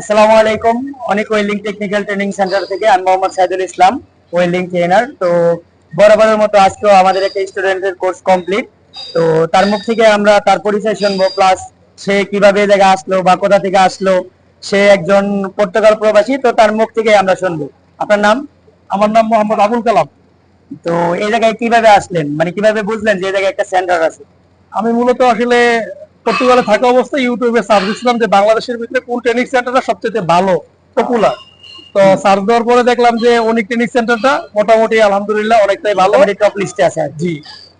আসসালামু আলাইকুম। অনেক ওয়েল্ডিং টেকনিক্যাল ট্রেনিং সেন্টার থেকে আমি মোহাম্মদ সাইদুল ইসলাম ওয়েল্ডিং ট্রেনার তো বরাবরের মতো আজকেও আমাদের একটা স্টুডেন্টের কোর্স কমপ্লিট তো তার মুখ থেকে আমরা তার পরিচয় শুনব প্লাস সে কীভাবে এই জায়গায় আসলো বা কোথা থেকে আসলো সে একজন পর্তুগাল প্রবাসী তো তার মুখ থেকে আমরা শুনব। আপনার নাম? আমার নাম মোহাম্মদ আবুল কালাম। তো এই জায়গায় কীভাবে আসলেন? মানে কীভাবে বুঝলেন যে এই জায়গায় একটা সেন্টার আছে? আমি মূলত আসলে পর্তুগালে থাকা অবস্থায় ইউটিউবে সার্চ দিচ্ছিলাম যে বাংলাদেশের ভিতরে কোন ট্রেনিং সেন্টারটা সবচেয়ে ভালো পপুলার তো সার্চ দেওয়ার পরে দেখলাম যে অনেক ট্রেনিং সেন্টারটা মোটামুটি আলহামদুলিল্লাহ অনেকটাই ভালো টপ লিস্টে আছে জি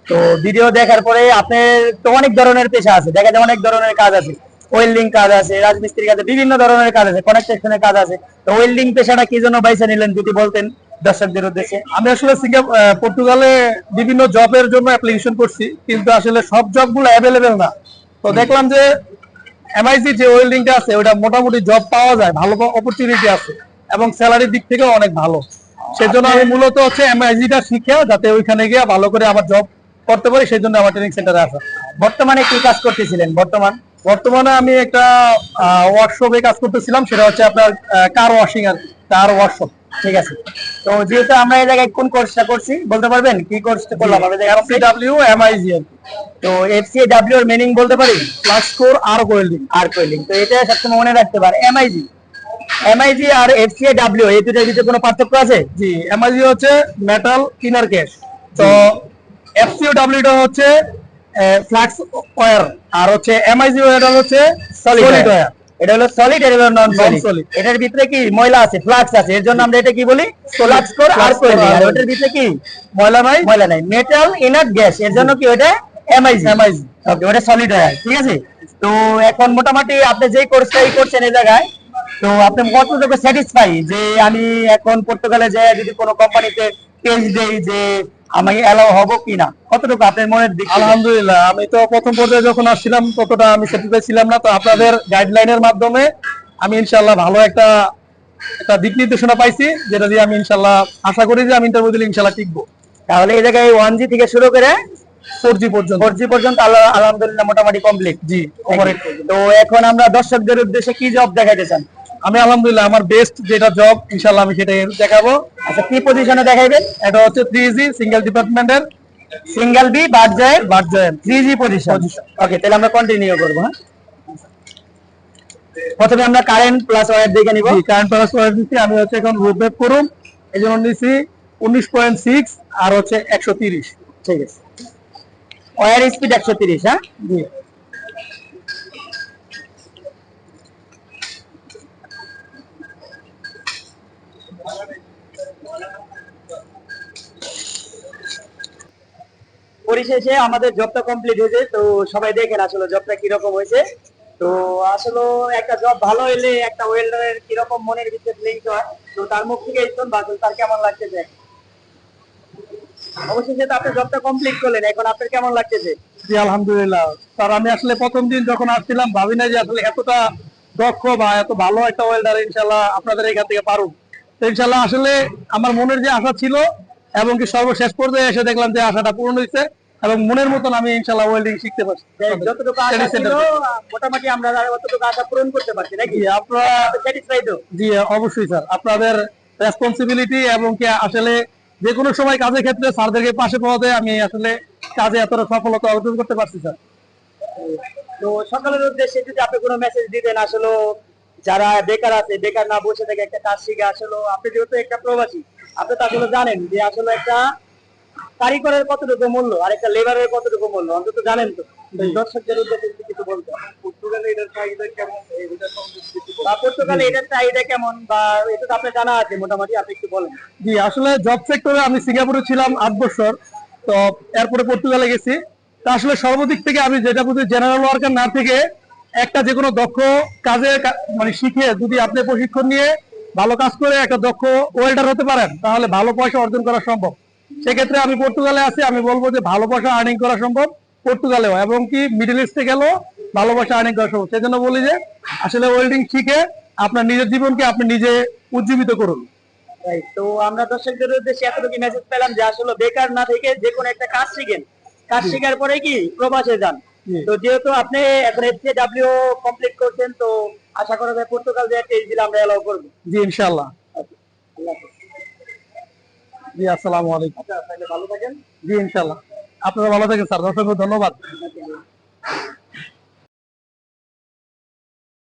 তো ভিডিও দেখার পরে আপনার তো অনেক ধরনের পেশা আছে, দেখা যায় অনেক ধরনের কাজ আছে। ওয়েল্ডিং কাজ আছে রাজমিস্ত্রি কাজ বিভিন্ন ধরনের কাজ আছে কনেকশনের কাজ আছে। তো ওয়েল্ডিং পেশাটা কি জন্য বাইসা নিলেন, যদি বলতেন দর্শকদের উদ্দেশ্যে? আমি আসলে পর্তুগালে বিভিন্ন জবের জন্য অ্যাপ্লিকেশন করছি, কিন্তু আসলে সব জবগুলো অ্যাভেলেবেল না। তো দেখলাম যে এমআইসি যে ওয়েল্ডিংটা আছে ওটা মোটামুটি জব পাওয়া যায় ভালো অপরচুনিটি আছে এবং স্যালারির দিক থেকেও অনেক ভালো। সেজন্য আমি মূলত হচ্ছে এমআইজিটা শিখে যাতে ওইখানে গিয়ে ভালো করে আমার জব করতে পারি সেই জন্য আমার ট্রেনিং সেন্টারে আসা। বর্তমানে কি কাজ করতেছিলেন বর্তমান? বর্তমানে আমি একটা ওয়ার্কশপে কাজ করতেছিলাম সেটা হচ্ছে আপনার কার ওয়াশিং আর কার ওয়ার্কশপ ঠিক আছে? তো যেহেতু আমরা এই জায়গায় কোন কোর্সটা করছি বলতে পারবেন? কি কোর্সটা করলাম? আমরা সিডাব্লিউ এমআইজি আর তো এফসি ডাব্লিউ এর মিনিং বলতে পারি? প্লাস কোর আর ওয়েল্ডিং আর কোয়েলিং তো এটা সবসময় মনে রাখতে পারে। এমআইজি এমআইজি আর এফসিএ ডাব্লিউ এই দুটোর ভিতরে কোনো পার্থক্য আছে? জি এমআইজি হচ্ছে মেটাল ইনার ক্যাশ তো এফসিও ডাব্লিউটা হচ্ছে ফ্লাক্স ওয়্যার আর হচ্ছে এমআইজি ওয়্যারটা হচ্ছে সলিড ওয়্যার এটা হলো সলিড এটা হলো নন সলিড এটার ভিতরে কি ময়লা আছে? ফ্লাক্স আছে। এর জন্য আমরা এটা কি বলি? ফ্লাক্স কোর আর কোয়েলিং আর ওটার ভিতরে কি? ময়লা নাই? ময়লা নাই। মেটাল ইনার্ট গ্যাস এর জন্য কি ওটা এমআইজি এমআইজি ওকে ওটা সলিড ওয়্যার ঠিক আছে? তো এখন মোটামুটি আপনি যেই কোর্সটাই করছেন এই জায়গায় তো আপনি কতটুকু স্যাটিসফাই যে আমি এখন পর্তুগালে যে যদি কোনো কোম্পানিতে পেজ দেই যে আমি অ্যালাউ হব কিনা কতটুকু আপনার মনের দিক আলহামদুলিল্লাহ আমি তো প্রথম পর্যায়ে যখন আসছিলাম ততটা আমি স্যাটিসফাই ছিলাম না। তো আপনাদের গাইডলাইনের মাধ্যমে আমি ইনশাল্লাহ ভালো একটা একটা দিক নির্দেশনা পাইছি যেটা দিয়ে আমি ইনশাল্লাহ আশা করি যে আমি ইন্টারভিউ দিলে ইনশাল্লাহ টিকবো। তাহলে এই জায়গায় ওয়ান জি থেকে শুরু করে ফোর জি পর্যন্ত। ফোর জি পর্যন্ত আল্লাহ- আলহামদুলিল্লাহ মোটামুটি কমপ্লিট জি তো এখন আমরা দর্শকদের উদ্দেশ্যে কি জব দেখাইতে চান? আমি আলহামদুলিল্লাহ আমার বেস্ট যেটা জব ইনশাল্লাহ আমি সেটাই দেখাবো। আচ্ছা কি পজিশনে দেখাইবেন? এটা হচ্ছে থ্রি জি সিঙ্গেল ডিপার্টমেন্টের সিঙ্গেল বি বার্জায়ের বার্জয়েন থ্রি জি পজিশন ওকে তাহলে আমরা কন্টিনিউ করব হ্যাঁ? প্রথমে আমরা কারেন্ট প্লাস ওয়ার দেখে নিব। কারেন্ট প্লাস ওয়ার দিচ্ছি। আমি হচ্ছে এখন রুটম্যাপ করুন। এই জন্য নিচ্ছি উনিশ পয়েন্ট সিক্স আর হচ্ছে একশো তিরিশ। ঠিক আছে। ওয়ার স্পিড একশো তিরিশ হ্যাঁ? জি। পরিশেষে আমাদের জবটা কমপ্লিট হয়েছে, তো সবাই দেখেন আসলে জবটা কীরকম হয়েছে। তো আসলে একটা জব ভালো হইলে একটা ওয়েল্ডারের কীরকম মনের ভিতরে ফিলিংস হয়, তো তার মুখ থেকে শুনবা আসলে তার কেমন লাগতেছে? অবশেষে তো আপনি জবটা কমপ্লিট করলেন, এখন আপনার কেমন লাগতেছে? জি, আলহামদুলিল্লাহ। স্যার, আমি আসলে প্রথম দিন যখন আসছিলাম, ভাবি না যে আসলে এতটা দক্ষ বা এত ভালো একটা ওয়েল্ডার ইনশাল্লাহ আপনাদের এখান থেকে পারুক। তো ইনশাল্লাহ আসলে আমার মনের যে আশা ছিল এবং কি সর্বশেষ পর্যায়ে এসে দেখলাম যে আশাটা পূরণ হয়েছে। এবং মনের মতন আমি ইনশাল্লাহ ওয়েল্ডিং শিখতে পারছি। যতটুকু আশা ছিল মোটামুটি আমরা অতটুকু আশা পূরণ করতে পারছি নাকি? আপনারা স্যাটিসফাইড জি অবশ্যই স্যার। আপনাদের রেসপন্সিবিলিটি এবং কি আসলে যে কোনো সময় কাজের ক্ষেত্রে স্যারদেরকে পাশে পাওয়াতে আমি আসলে কাজে এতটা সফলতা অর্জন করতে পারছি স্যার। তো সকালের উদ্দেশ্যে যদি আপনি কোনো মেসেজ দিতেন আসলে যারা বেকার আছে বেকার না বসে থেকে একটা কাজ শিখে আসলে আপনি যেহেতু একটা প্রবাসী আপনি তো আসলে জানেন যে আসলে একটা কারিগরের কতটুকু মূল্য আর একটা লেবারের কতটুকু মূল্য অন্তত জানেন তো। দর্শকদের উদ্দেশ্যে কিছু বলতে পর্তুগালে এটার চাহিদা কেমন? বা পর্তুগালে এটার চাহিদা কেমন? বা এটা তো আপনার জানা আছে মোটামুটি আপনি একটু বলেন। জি আসলে জব সেক্টরে আমি সিঙ্গাপুরে ছিলাম আট বছর তো এরপরে পর্তুগালে গেছি। তা আসলে সর্বদিক থেকে আমি যেটা বুঝি জেনারেল ওয়ার্কার না থেকে একটা যে কোনো দক্ষ কাজে মানে শিখে যদি আপনি প্রশিক্ষণ নিয়ে ভালো কাজ করে একটা দক্ষ ওয়েল্ডার হতে পারেন তাহলে ভালো পয়সা অর্জন করা সম্ভব। সেক্ষেত্রে আমি পর্তুগালে আছি আমি বলব যে ভালো পয়সা আর্নিং করা সম্ভব পর্তুগালেও এবং কি মিডল ইস্টে গেলেও ভালো পয়সা আর্নিং করা সম্ভব। সেজন্য বলি যে আসলে ওয়েল্ডিং শিখে আপনার নিজের জীবনকে আপনি নিজে উজ্জীবিত করুন। তো আমরা দর্শকদের উদ্দেশ্যে এতটুকু মেসেজ পেলাম যে আসলে বেকার না থেকে যে কোনো একটা কাজ শিখেন। কাজ শিখার পরে কি প্রবাসে যান। তো যেহেতু আপনি এখন কমপ্লিট করছেন তো আশা করা যায় পর্তুগাল যে একটা আমরা এলাও করব। জি ইনশাআল্লাহ। আচ্ছা, আল্লাহ জি আসসালামু আলাইকুম। ভালো থাকেন। জি ইনশাল্লাহ আপনারা ভালো থাকেন স্যার। অসংখ্য ধন্যবাদ।